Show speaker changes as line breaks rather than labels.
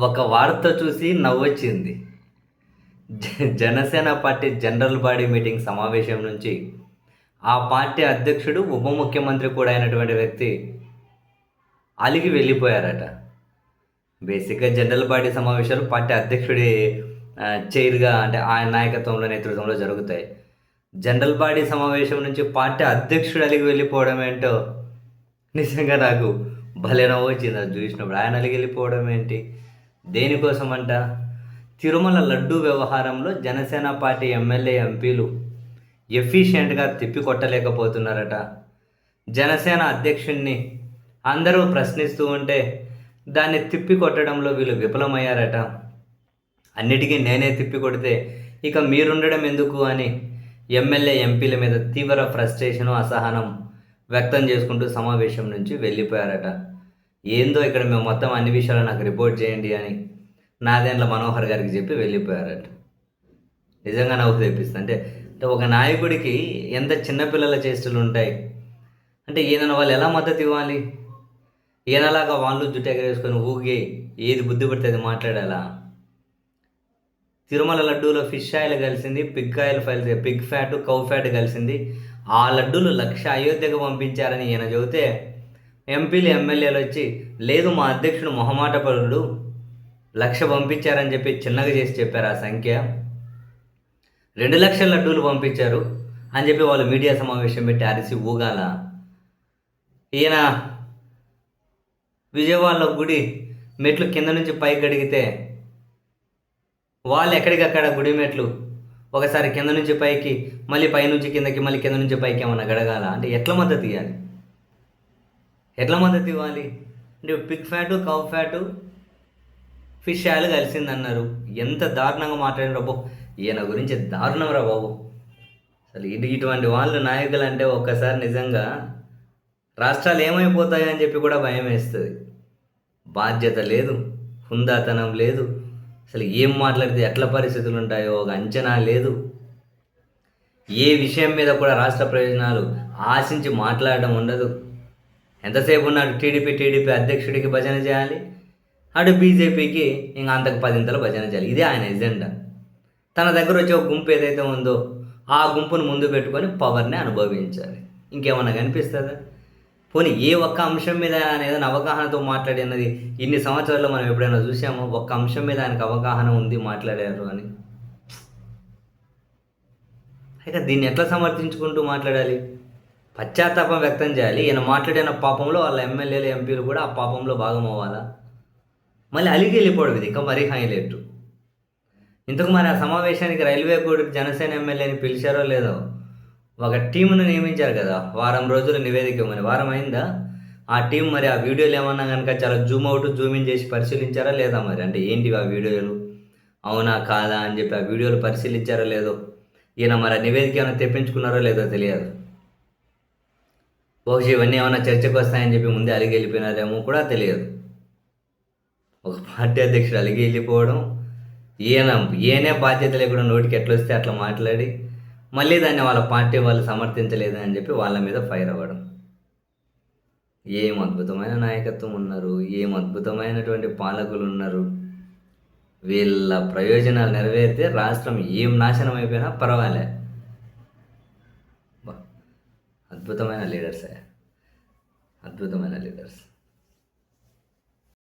ఒక వార్త చూసి నవ్వొచ్చింది. జ- Janasena party general body meeting సమావేశం నుంచి ఆ పార్టీ అధ్యక్షుడు ఉప ముఖ్యమంత్రి కూడా అయినటువంటి వ్యక్తి అలిగి వెళ్ళిపోయారట. బేసిక్గా జనరల్ బాడీ సమావేశాలు పార్టీ అధ్యక్షుడి చైర్గా అంటే ఆయన నాయకత్వంలో నేతృత్వంలో జరుగుతాయి. జనరల్ బాడీ సమావేశం నుంచి పార్టీ అధ్యక్షుడు అలిగి వెళ్ళిపోవడం ఏంటో నిజంగా నాకు భలే నవ్వు వచ్చింది అది చూసినప్పుడు ఆయన అలిగి వెళ్ళిపోవడం ఏంటి? దేనికోసం అంట తిరుమల లడ్డూ వ్యవహారంలో జనసేన పార్టీ ఎమ్మెల్యే ఎంపీలు ఎఫిషియెంట్గా తిప్పికొట్టలేకపోతున్నారట. జనసేన అధ్యక్షుడిని అందరూ ప్రశ్నిస్తూ ఉంటే దాన్ని తిప్పి కొట్టడంలో వీళ్ళు విఫలమయ్యారట. అన్నిటికీ నేనే తిప్పి కొడితే ఇక మీరుండడం ఎందుకు అని ఎమ్మెల్యే ఎంపీల మీద తీవ్ర ఫ్రస్ట్రేషను అసహనం వ్యక్తం చేసుకుంటూ సమావేశం నుంచి వెళ్ళిపోయారట. ఏందో ఇక్కడ మేము మొత్తం అన్ని విషయాలు నాకు రిపోర్ట్ చేయండి అని నాదేండ్ల మనోహర్ గారికి చెప్పి వెళ్ళిపోయారట. నిజంగా నవ్వు తెప్పిస్తుంది అంటే అంటే ఒక నాయకుడికి ఎంత చిన్నపిల్లల చేష్టలు ఉంటాయి? అంటే ఈయన వాళ్ళు ఎలా మద్దతు ఇవ్వాలి? ఈయనలాగా వాళ్ళు జుట్టు ఎగరేసుకొని ఊగి ఏది బుద్ధి పడితే అది మాట్లాడాలా? తిరుమల లడ్డూలో ఫిష్ ఆయిల్ కలిసింది పిగ్ ఆయిల్ ఫైల్ పిగ్ ఫ్యాట్ కౌ ఫ్యాట్ కలిసింది. ఆ లడ్డూలు లక్ష అయోధ్యకు పంపించారని ఈయన చెబితే ఎంపీలు ఎమ్మెల్యేలు వచ్చి లేదు మా అధ్యక్షుడు మొహమాట పరుడు లక్ష పంపించారని చెప్పి చిన్నగా చేసి చెప్పారు ఆ సంఖ్య. రెండు లక్షల లడ్డూలు పంపించారు అని చెప్పి వాళ్ళు మీడియా సమావేశం పెట్టి అరిసి ఊగాల. ఈయన విజయవాడలో గుడి మెట్లు కింద నుంచి పైకి గడిగితే వాళ్ళు ఎక్కడికక్కడ గుడి మెట్లు? ఒకసారి కింద నుంచి పైకి మళ్ళీ పైనుంచి కిందకి మళ్ళీ కింద నుంచి పైకి ఏమన్నా గడగాల? అంటే ఎట్లా మద్దతు ఇవ్వాలి ఎట్లా మద్దతు ఇవ్వాలి అంటే pig fat cow fat fish oil కలిసిందన్నారు. ఎంత దారుణంగా మాట్లాడిన బాబు ఈయన గురించి దారుణం రా బాబు. అసలు ఇటు ఇటువంటి వాళ్ళు నాయకులు అంటే ఒక్కసారి నిజంగా రాష్ట్రాలు ఏమైపోతాయి అని చెప్పి కూడా భయం వేస్తుంది. బాధ్యత లేదు హుందాతనం లేదు. అసలు ఏం మాట్లాడితే ఎట్ల పరిస్థితులు ఉంటాయో ఒక అంచనా లేదు. ఏ విషయం మీద కూడా రాష్ట్ర ప్రయోజనాలు ఆశించి మాట్లాడడం ఉండదు. ఎంతసేపు ఉన్నాడు? టీడీపీ టీడీపీ అధ్యక్షుడికి భజన చేయాలి. అటు బీజేపీకి ఇంకా అంతకు పదింతలు భజన చేయాలి. ఇదే ఆయన ఎజెండా. తన దగ్గర వచ్చే ఒక గుంపు ఏదైతే ఉందో ఆ గుంపును ముందు పెట్టుకొని పవర్ని అనుభవించాలి. ఇంకేమన్నా కనిపిస్తుందా? పోనీ ఏ ఒక్క అంశం మీద ఆయన ఏదైనా అవగాహనతో మాట్లాడినది ఇన్ని సంవత్సరాల్లో మనం ఎప్పుడైనా చూసామో ఒక్క అంశం మీద ఆయనకు అవగాహన ఉంది మాట్లాడారు అని. అయితే దీన్ని ఎట్లా సమర్థించుకుంటూ మాట్లాడాలి? పశ్చాత్తాపం వ్యక్తం చేయాలి. ఈయన మాట్లాడిన పాపంలో వాళ్ళ ఎమ్మెల్యేలు ఎంపీలు కూడా ఆ పాపంలో భాగం అవ్వాలా? మళ్ళీ అలిగి వెళ్ళిపోవడం ఇది ఇంకా మరీ హైలైట్ ఇంతకు మరి ఆ సమావేశానికి రైల్వే కోడికి జనసేన ఎమ్మెల్యేని పిలిచారో లేదో? ఒక టీమును నియమించారు కదా వారం రోజులు నివేదిక ఇవ్వమని. వారం అయిందా? ఆ టీం మరి ఆ వీడియోలు ఏమన్నా కనుక చాలా జూమ్ అవుట్ జూమ్ ఇన్ చేసి పరిశీలించారా లేదా మరి? అంటే ఏంటి ఆ వీడియోలు? అవునా కాదా అని చెప్పి ఆ వీడియోలు పరిశీలించారో లేదో? ఈయన మరి ఆ నివేదిక ఏమైనా తెప్పించుకున్నారో లేదో తెలియదు. బహుశా ఇవన్నీ ఏమైనా చర్చకు వస్తాయని చెప్పి ముందే అలిగి వెళ్ళిపోయినారేమో కూడా తెలియదు. ఒక పార్టీ అధ్యక్షుడు అలిగి వెళ్ళిపోవడం ఈయన ఈయనే బాధ్యత లేకుండా నోటికి ఎట్లా వస్తే అట్లా మాట్లాడి మళ్ళీ దాన్ని వాళ్ళ పార్టీ వాళ్ళు సమర్థించలేదు అని చెప్పి వాళ్ళ మీద ఫైర్ అవ్వడం. ఏం అద్భుతమైన నాయకత్వం ఉన్నారు ఏం అద్భుతమైనటువంటి పాలకులు ఉన్నారు. వీళ్ళ ప్రయోజనాలు నెరవేరితే రాష్ట్రం ఏం నాశనం అయిపోయినా పర్వాలే. అద్భుతమైన లీడర్సే అద్భుతమైన లీడర్స్